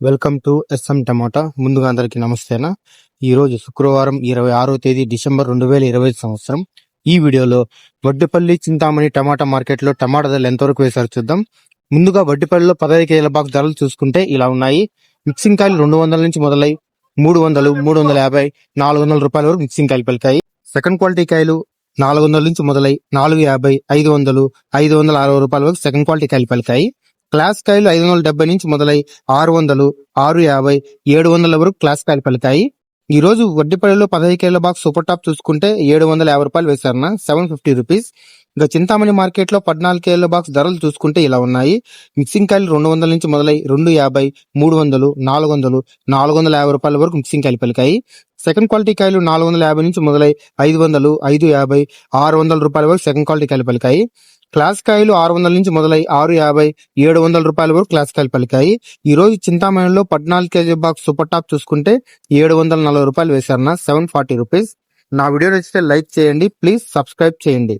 Welcome to S M టమాటా ముందుగా అందరికీ నమస్తేనా? ఈరోజు శుక్రవారం ఇరవై ఆరో తేదీ డిసెంబర్ రెండు వేల ఇరవై సంవత్సరం. ఈ వీడియోలో వడ్డిపల్లి చింతామణి టమాటా మార్కెట్లో టమాటా ధరలు ఎంతవరకు వేశారు చూద్దాం. ముందుగా వడ్డిపల్లిలో పదహైదు కేజీల బాక్స్ ధరలు చూసుకుంటే ఇలా ఉన్నాయి. మిక్సింగ్ కాయలు రెండు వందల నుంచి మొదలై మూడు వందలు మూడు వందల యాభై నాలుగు వందల రూపాయల వరకు మిక్సింగ్ కాయలు పలికాయి. సెకండ్ క్వాలిటీ కాయలు నాలుగు వందల నుంచి మొదలై నాలుగు యాభై ఐదు వందలు ఐదు వందల అరవై రూపాయల వరకు సెకండ్ క్వాలిటీ కాయలు పలికాయి. క్లాస్ కాయలు ఐదు వందల డెబ్బై నుంచి మొదలై ఆరు వందలు ఆరు యాభై ఏడు వందల వరకు క్లాస్ కాయలు పలికాయి. ఈ రోజు వడ్డీపల్లిలో పదహైదు కేల బాక్స్ సూపర్ టాప్ చూసుకుంటే ఏడు వందల యాభై రూపాయలు వేశారన్న సెవెన్ ఫిఫ్టీ రూపీస్. ఇంకా చింతామణి మార్కెట్లో పద్నాలుగు కేల బాక్స్ ధరలు చూసుకుంటే ఇలా ఉన్నాయి. మిక్సింగ్ కాయలు రెండు వందల నుంచి మొదలై రెండు యాభై మూడు వందలు నాలుగు వందలు నాలుగు వందల యాభై రూపాయల వరకు మిక్సింగ్ కాయలు పలికాయి. సెకండ్ క్వాలిటీ కాయలు నాలుగు వందల యాభై నుంచి మొదలై ఐదు వందలు ఐదు యాభై ఆరు వందల రూపాయల వరకు సెకండ్ క్వాలిటీ కాయలు పలికాయి. క్లాస్ కాయలు ఆరు వందల నుంచి మొదలై ఆరు యాభై ఏడు వందల రూపాయల వరకు క్లాస్ కాయలు పలికాయి. ఈ రోజు చింతామణిలో పద్నాలుగు కేజీ బాక్స్ సూపర్ టాప్ చూసుకుంటే ఏడు వందల నలభై రూపాయలు వేశారన్న సెవెన్ ఫార్టీ రూపీస్ నా వీడియో నచ్చితే లైక్ చేయండి ప్లీజ్ సబ్స్క్రైబ్ చేయండి.